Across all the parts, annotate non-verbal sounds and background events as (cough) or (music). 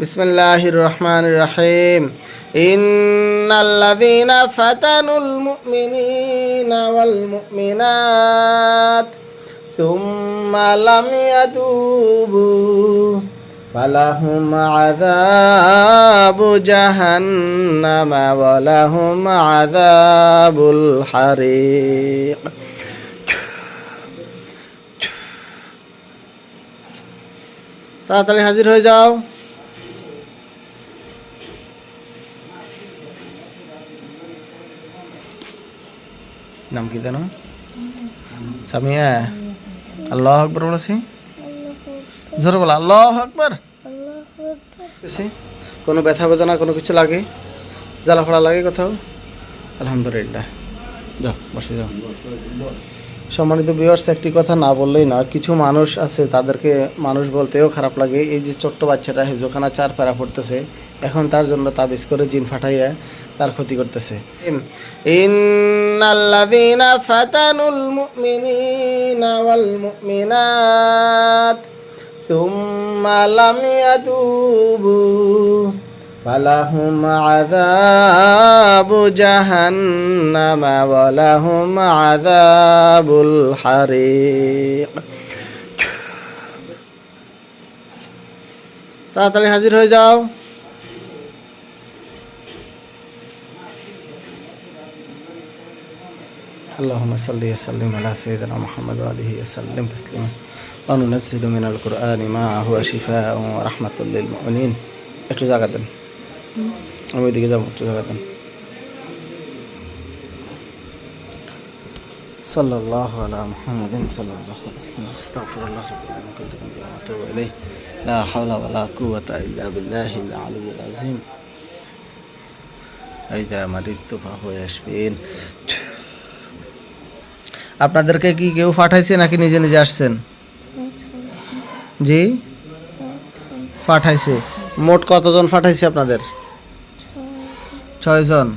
بسم الله الرحمن الرحيم إن الذين فتنوا المؤمنين والمؤمنات ثم لم يتوبوا فلهم عذاب جهنم ولهم عذاب الحريق তাড়াতাড়ি হাজির হয়ে যাও নাম কি জানো? সামিয়া। আল্লাহ আকবর বলেছি জোরে বলো, আল্লাহ আকবর। কোনো ব্যথা বেদনা কোনো কিছু লাগে? জ্বালা ফড়া লাগে কোথাও? আলহামদুলিল্লাহ। যাও, বসে যাও। সম্মানিত বিয়ার্স একটি কথা না বললেই না কিছু মানুষ আছে, তাদেরকে মানুষ বলতেও খারাপ লাগে। এই যে ছোট্ট বাচ্চাটা হেফজোখানা চার প্যারা পড়তেছে, এখন তার জন্য তাবিজ করে জিন ফাটাইয়া তার ক্ষতি করতেছে। ইন্নাল্লাযীনা ফাতানুল মুমিনিনা ওয়াল মুমিনাত সুম্মা লাম ইয়াতুবু فلهم عذاب جهنم ولهم عذاب الحريق তাড়াতাড়ি হাজির হয়ে যাও اللهم صل وسلم على سيدنا محمد وآله وسلم تسليما وننزل من القرآن ما هو شفاء ورحمة للمؤمنين একটু জায়গা দেন আমি ওইদিকে যাবো একটু জায়গা দেন صلى الله على محمد صلى الله عليه وسلم استغفر الله رب العالمين من كل ذنب واتوب اليه لا حول ولا قوة الا بالله العلي العظيم إذا مرضت فهو يشفين আপনাদেরকে কি কেউ পাঠাইছে নাকি নিজে নিজে আসছেন? জি? পাঠাইছে। মোট কতজন পাঠাইছে আপনাদের? ছয়জন।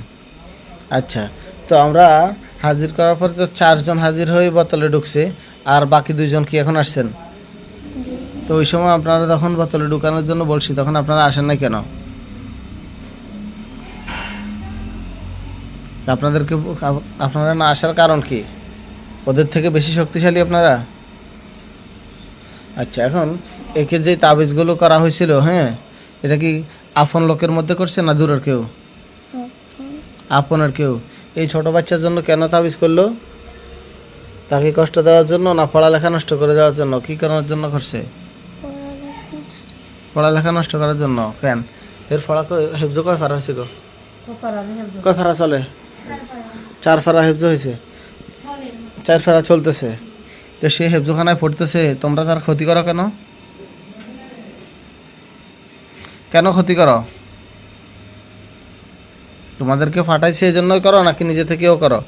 আচ্ছা তো আমরা হাজির করার পরে তো চারজন হাজির হয়ে বোতলে ঢুকছে, আর বাকি দুইজন কি এখন আসছেন? তো ওই সময় আপনারা তখন বোতলে ঢুকানোর জন্য বলছি, তখন আপনারা আসেন না কেন? আপনাদেরকে, আপনারা না আসার কারণ কি? ওদের থেকে বেশি শক্তিশালী আপনারা? আচ্ছা এখন একে যে তাবিজগুলো করা হয়েছিল হ্যাঁ? এটা কি আপন লোকের মধ্যে করছে না দূরের কেউ? আপনের কেউ? এই ছোট বাচ্চার জন্য কেন তাবিজ করল? তাকে কষ্ট দেওয়ার জন্য না পড়ালেখা নষ্ট করে দেওয়ার জন্য? কি করার জন্য করছে? পড়ালেখা নষ্ট করার জন্য? কেন? এর ফলা হেফজ কয় ফারা হয়েছে গো? কয় ফারা চলে? চার ফারা হেফজ হয়েছে? চার ফেরা চলতেছে। তো সে হেফজোখানায় পড়তেছে, তোমরা তার ক্ষতি করো কেন? কেন ক্ষতি করো? তোমাদেরকে ফাটাইছে এই জন্যই করো নাকি নিজে থেকেও করো?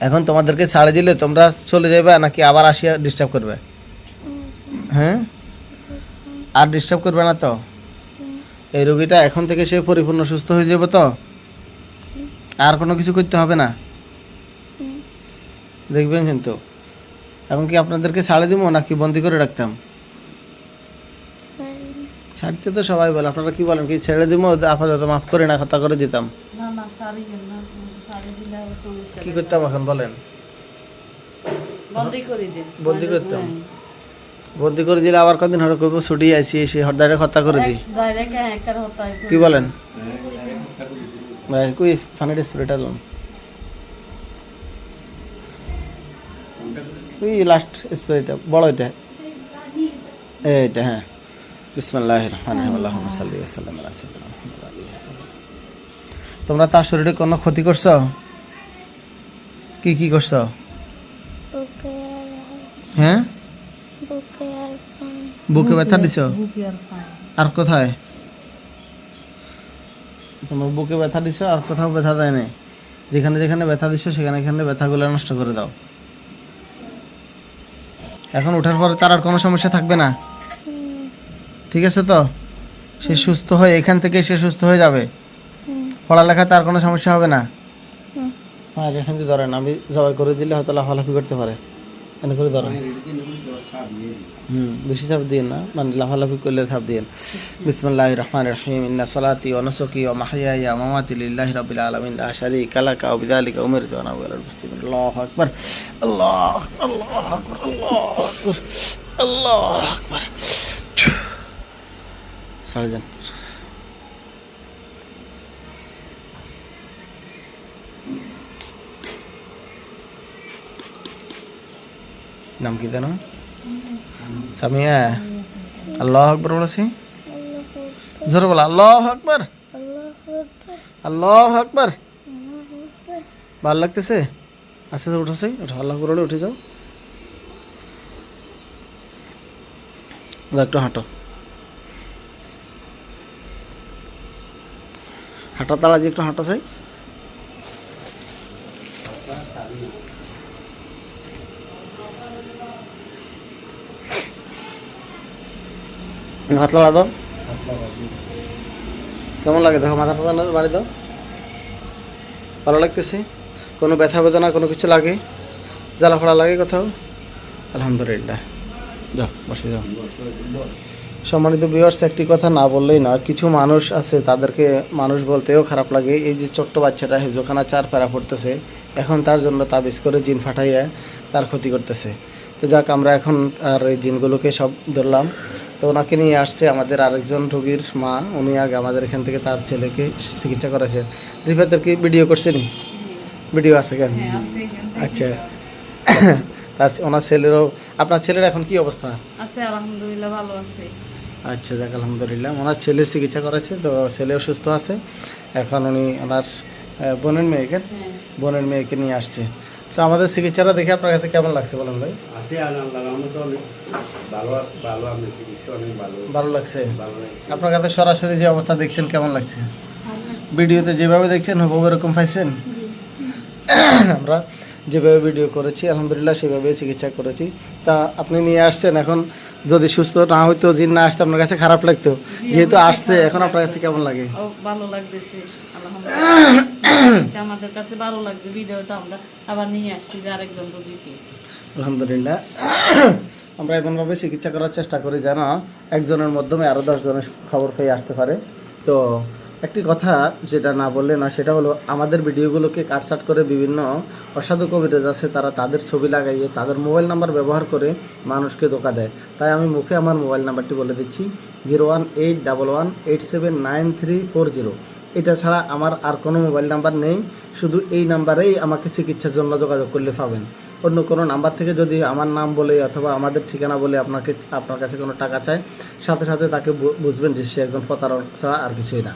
এখন তোমাদেরকে ছাড়ে দিলে তোমরা চলে যাবে নাকি আবার আসিয়া ডিস্টার্ব করবে? হ্যাঁ? আর ডিস্টার্ব করবে না তো? এই রোগীটা এখন থেকে সে পরিপূর্ণ সুস্থ হয়ে যাবে তো? আর কোনো কিছু করতে হবে না? দেখবেন কিন্তু। এখন কি আপনাদেরকে ছাড়ে দিব নাকি বন্দি করে রাখতাম? ছাড়তে তো সবাই বলে আপনারা কি বলেন কি ছেড়ে দিব? আপাতত মাফ করে না কথা করে দিতাম। কি করতাম এখন বলেন? বন্দি করতাম। বন্দি করে দিলে আবার কদিন হঠাৎ করব ছুটি আইসি এসে হরদারে কথা করে দিই। কি বলেন? ভাই কুই ফানির স্প্রেটা লোন। ওই লাস্ট স্প্রেটা বড় এটা। এইটা হ্যাঁ। বিসমিল্লাহ রহমান সাল্লি। তোমরা তার শরীরে কোনো ক্ষতি করছ? কি কি করছ? হ্যাঁ? বুকে ব্যথা দিছো? আর কোথায়? তোমার বুকে ব্যথা দিছো আর কোথাও ব্যথা দেয় যেখানে যেখানে ব্যথা দিছো সেখানে এখানে ব্যথাগুলো নষ্ট করে দাও। এখন ওঠার পরে তার আর কোনো সমস্যা থাকবে না। ঠিক আছে তো? সে সুস্থ হয়ে এখান থেকে সে সুস্থ হয়ে যাবে। পড়ালেখা তার কোনো সমস্যা হবে না। আর এখান থেকে ধরেন আমি জবাই করে দিলে হয়তো লাফালাফি করতে পারে। এনে করে ধরেন। বেশি চাপ দিয়ে না মানে লাফালাফি করলে চাপ দিয়ে। বিসমুল্লাহ রহমান রহিম ইন্না সলাতি ও নসকি ও মাহিয়া মামাতি লিল্লাহি রাব্বিল আলামিন লা শারীকা লাকা ওয়া বিযালিকা উমিরতু আনা ওয়ালাল মুসলিমিন। আল্লাহু আকবার আল্লাহ আল্লাহু আকবার আল্লাহু আকবার আল্লাহু আকবার। সাড়ে যান। নাম কি জানো? সামিয়া। আল্লাহ আকবর বলেছি জোরে বলো, আল্লাহ আকবর। আল্লাহ আকবর। ভালো লাগতেছে? আস্তে আস্তে উঠেছে ওঠো আল্লাহ করে উঠে যাও। একটু হাঁটো। হাঁটা তাড়া দিয়ে একটু হাঁটো চাই কেমন লাগে? দেখো, মাথা টাথা বাড়ি দাও। ভালো লাগতেছে। কোনো ব্যথা বেদনা, কোনো কিছু লাগে? জ্বালা ফোড়া লাগে কোথাও? আলহামদুলিল্লাহ। যাও, বসে যাও। সম্মানিত বিয়ার্স একটি কথা না বললেই না কিছু মানুষ আছে, তাদেরকে মানুষ বলতেও খারাপ লাগে। এই যে ছোট্ট বাচ্চাটা হেফজোখানা চার প্যারা পড়তেছে, এখন তার জন্য তাবিজ করে জিন ফাটাইয়া তার ক্ষতি করতেছে। তো যাক, আমরা এখন আর এই জিনগুলোকে সব ধরলাম। তো ওনাকে নিয়ে আসছে আমাদের আরেকজন রোগীর মা। উনি আগে আমাদের এখান থেকে তার ছেলেকে চিকিৎসা করেছে। রিফাতের কি ভিডিও করছেনি ভিডিও আছে কেন? হ্যাঁ। আচ্ছা। (coughs) তার ওনার ছেলেরও আপনার ছেলের এখন কি অবস্থা? আছে আলহামদুলিল্লাহ ভালো আছে। আচ্ছা যাক আলহামদুলিল্লাহ। ওনার ছেলের চিকিৎসা করেছে তো ছেলেও সুস্থ আছে। এখন উনি ওনার বোনের মেয়েকে হ্যাঁ। বোনের মেয়েকে নিয়ে আসছে। তো আমাদের চিকিৎসাটা দেখে আপনার কাছে কেমন লাগছে বলেন ভাই? আছে আল্লাহ অনেক ভালো আছে ভালো আপনার চিকিৎসা অনেক ভালো। ভালো লাগছে? আপনার কাছে সরাসরি যে অবস্থা দেখছেন কেমন লাগছে? ভিডিওতে যেভাবে দেখছেন হুবহু এরকম পাইছেন? (coughs) আমরা যেভাবে ভিডিও করেছি আলহামদুলিল্লাহ সেভাবে চিকিৎসা করেছি। তা আপনি নিয়ে আসছেন এখন যদি সুস্থ না হইতো জিন না আসতে আপনার কাছে খারাপ লাগতো যেহেতু আসছে এখন আপনার কাছে কেমন লাগে? ভালো লাগতেছে আলহামদুলিল্লাহ। আমাদের কাছে ভালো ভিডিওটা আমরা আবার নিয়ে আসছি আরেকজন রোগীকে আলহামদুলিল্লাহ। (coughs) আমরা এমনভাবে চিকিৎসা করার চেষ্টা করি যেন একজনের মাধ্যমে আরও দশজনের খবর পেয়ে আসতে পারে। তো একটি কথা যেটা না বললে না সেটা হলো আমাদের ভিডিওগুলোকে কাটসাট করে বিভিন্ন অসাধু কবিরাজ আছে, তারা তাদের ছবি লাগাইয়ে, তাদের মোবাইল নাম্বার ব্যবহার করে মানুষকে ধোকা দেয়। তাই আমি মুখে আমার মোবাইল নাম্বারটি বলে দিচ্ছি, zero one eight double one eight seven nine three four zero. এটা ছাড়া আমার আর কোনো মোবাইল নাম্বার নেই। শুধু এই নাম্বারেই আমাকে চিকিৎসার জন্য যোগাযোগ করলে পাবেন। অন্য কোনো নাম্বার থেকে যদি আমার নাম বলে অথবা আমাদের ঠিকানা বলে আপনাকে, আপনার কাছে কোনো টাকা চায়, সাথে সাথে তাকে বুঝবেন যে সে একজন প্রতারক ছাড়া আর কিছুই না।